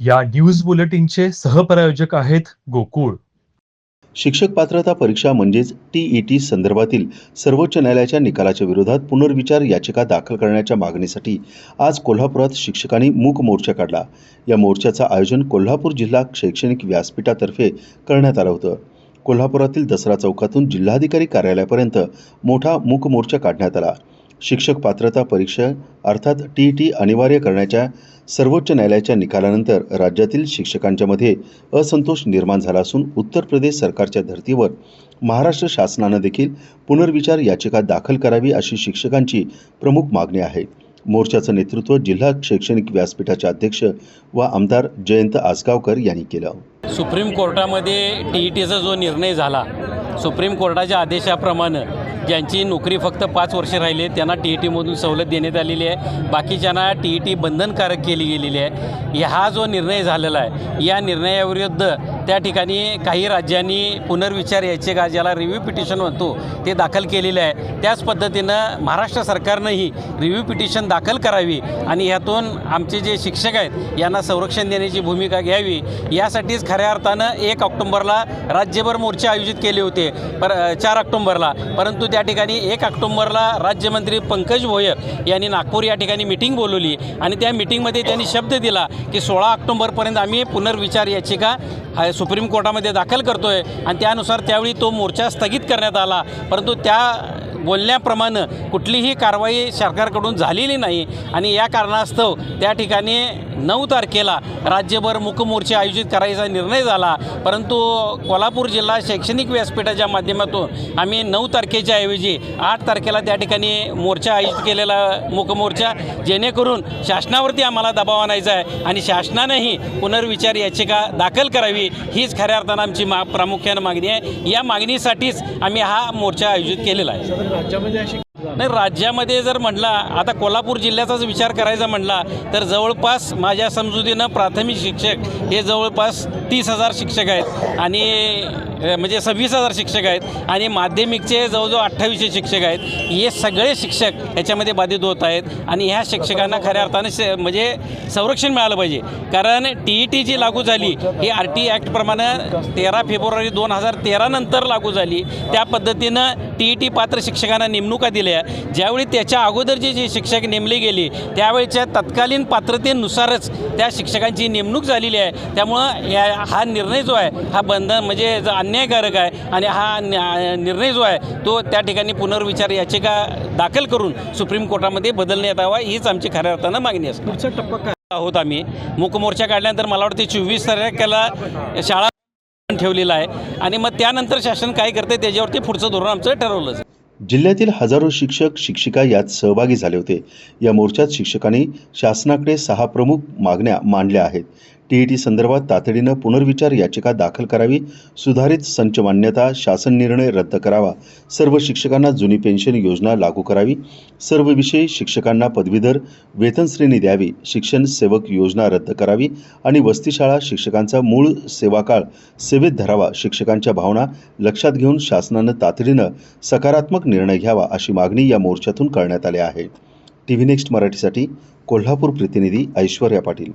या न्यूज बुलेटिनचे सहप्रायोजक आहेत गोकुळ. शिक्षक पात्रता परीक्षा म्हणजेच टीईटी संदर्भातील सर्वोच्च न्यायालयाच्या निकालाच्या विरोधात पुनर्विचार याचिका दाखल करण्याच्या मागणीसाठी आज कोल्हापुरात शिक्षकांनी मूक मोर्चा काढला. या मोर्चाचं आयोजन कोल्हापूर जिल्हा शैक्षणिक व्यासपीठातर्फे करण्यात आलं होतं. कोल्हापुरातील दसरा चौकातून जिल्हाधिकारी कार्यालयापर्यंत मोठा मूक मोर्चा काढण्यात आला. शिक्षक पात्रता परीक्षा अर्थात टी टी अनिवार्य करण्याच्या सर्वोच्च न्यायालयाच्या निकालानंतर राज्यातील शिक्षकांच्या मध्ये असंतोष निर्माण झाला असून उत्तर प्रदेश सरकारच्या धर्तीवर महाराष्ट्र शासनानं देखील पुनर्विचार याचिका दाखल करावी अशी शिक्षकांची प्रमुख मागणी आहे. मोर्चाचं नेतृत्व जिल्हा शैक्षणिक व्यासपीठाचे अध्यक्ष व आमदार जयंत आसगावकर यांनी केलं. सुप्रीम कोर्टामध्ये टी ई टीचा जो निर्णय झाला सुप्रीम कोर्टाच्या आदेशाप्रमाणे ज्यांची नोकरी फक्त पाच वर्षे राहिली त्यांना टी ई टीमधून सवलत देण्यात आलेली आहे. बाकीच्यांना टी ई टी बंधनकारक केली गेलेली आहे. हा जो निर्णय झालेला आहे या निर्णयाविरुद्ध त्या ठिकाणी काही राज्यांनी पुनर्विचार याचिका ज्याला रिव्ह्यू पिटिशन म्हणतो ते दाखल केलेलं आहे. त्याच पद्धतीनं महाराष्ट्र सरकारनंही रिव्ह्यू पिटिशन दाखल करावी आणि ह्यातून आमचे जे शिक्षक आहेत यांना संरक्षण देण्याची भूमिका घ्यावी. यासाठीच खऱ्या अर्थानं एक ऑक्टोंबरला राज्यभर मोर्चे आयोजित केले होते पर चार ऑक्टोंबरला. परंतु त्या ठिकाणी एक ऑक्टोंबरला राज्यमंत्री पंकज भोयर यांनी नागपूर या ठिकाणी मिटिंग बोलवली आणि त्या मिटिंगमध्ये त्यांनी शब्द दिला की सोळा ऑक्टोंबरपर्यंत आम्ही पुनर्विचार याचिका सुप्रीम कोर्टामध्ये दाखल करतो आहे आणि त्यानुसार त्यावेळी तो मोर्चा स्थगित करण्यात आला. परंतु त्या बोलण्याप्रमाणे कुठलीही कारवाई सरकारकडून झालेली नाही आणि या कारणास्तव त्या ठिकाणी नऊ तारखेला राज्यभर मुकमोर्चे आयोजित करायचा निर्णय झाला. परंतु कोल्हापूर जिल्हा शैक्षणिक व्यासपीठाच्या माध्यमातून आम्ही नऊ तारखेच्या ऐवजी आठ तारखेला त्या ठिकाणी मोर्चा आयोजित केलेला मुकमोर्चा जेणेकरून शासनावरती आम्हाला दबाव आणायचा आहे आणि शासनानेही पुनर्विचार याचिका दाखल करावी हीच खऱ्या अर्थानं आमची मा प्रामुख्यानं मागणी आहे. या मागणीसाठीच आम्ही हा मोर्चा आयोजित केलेला आहे. नाही राज्यामध्ये जर म्हटला आता कोल्हापूर जिल्ह्याचाच विचार करायचा म्हटला तर जवळपास माझ्या समजुतीनं प्राथमिक शिक्षक हे जवळपास तीस हजार शिक्षक आहेत. आणि म्हणजे सव्वीस हजार शिक्षक आहेत आणि माध्यमिकचे जवळजवळ अठ्ठावीसशे शिक्षक आहेत. हे सगळे शिक्षक याच्यामध्ये बाधित होत आहेत आणि ह्या शिक्षकांना खऱ्या अर्थानं श म्हणजे संरक्षण मिळालं पाहिजे. कारण टी ई टी जी लागू झाली ही आर टी ॲक्टप्रमाणे तेरा फेब्रुवारी दोन हजार तेरानंतर लागू झाली. त्या पद्धतीनं टी ई टी पात्र शिक्षकांना नेमणुका दिल्या. ज्यावेळी त्याच्या अगोदरचे जे शिक्षक नेमले गेले त्यावेळेच्या तत्कालीन पात्रतेनुसारच त्या शिक्षकांची नेमणूक झालेली आहे. त्यामुळं या हा निर्णय जो आहे हा बंधन म्हणजे अन्यायकारक आहे आणि हा न्या- निर्णय जो आहे तो त्या ठिकाणी पुनर्विचार याचिका दाखल करून सुप्रीम कोर्टामध्ये बदलण्यात यावा हीच आमची खऱ्या अर्थानं मागणी असते. पुढचा टप्पा काय? आहोत आम्ही. मूकमोर्चा काढल्यानंतर मला वाटते चोवीस तारखेला शाळा ठेवलेला आहे. आणि मग त्यानंतर शासन काय करते त्याच्यावरती पुढचं धोरण आमचं ठरवलं जाईल. जिल्ह्यातील हजारो शिक्षक शिक्षिका यात सहभागी झाले होते. या मोर्चात शिक्षकांनी शासनाकडे सहा प्रमुख मागण्या मांडल्या आहेत. टीईटी संदर्भात तातडीनं पुनर्विचार याचिका दाखल करावी सुधारित संच मान्यता शासन निर्णय रद्द करावा सर्व शिक्षकांना जुनी पेन्शन योजना लागू करावी सर्व विषयी शिक्षकांना पदवीधर वेतन श्रेणी द्यावी शिक्षण सेवक योजना रद्द करावी आणि वस्तीशाळा शिक्षकांचा मूळ सेवाकाळ सेवेत धरावा शिक्षकांच्या भावना लक्षात घेऊन शासनानं तातडीनं सकारात्मक निर्णय घ्यावा अशी मागणी या मोर्चातून करण्यात आली आहे टी व्ही नेक्स्ट मराठीसाठी कोल्हापूर प्रतिनिधी ऐश्वर्या पाटील.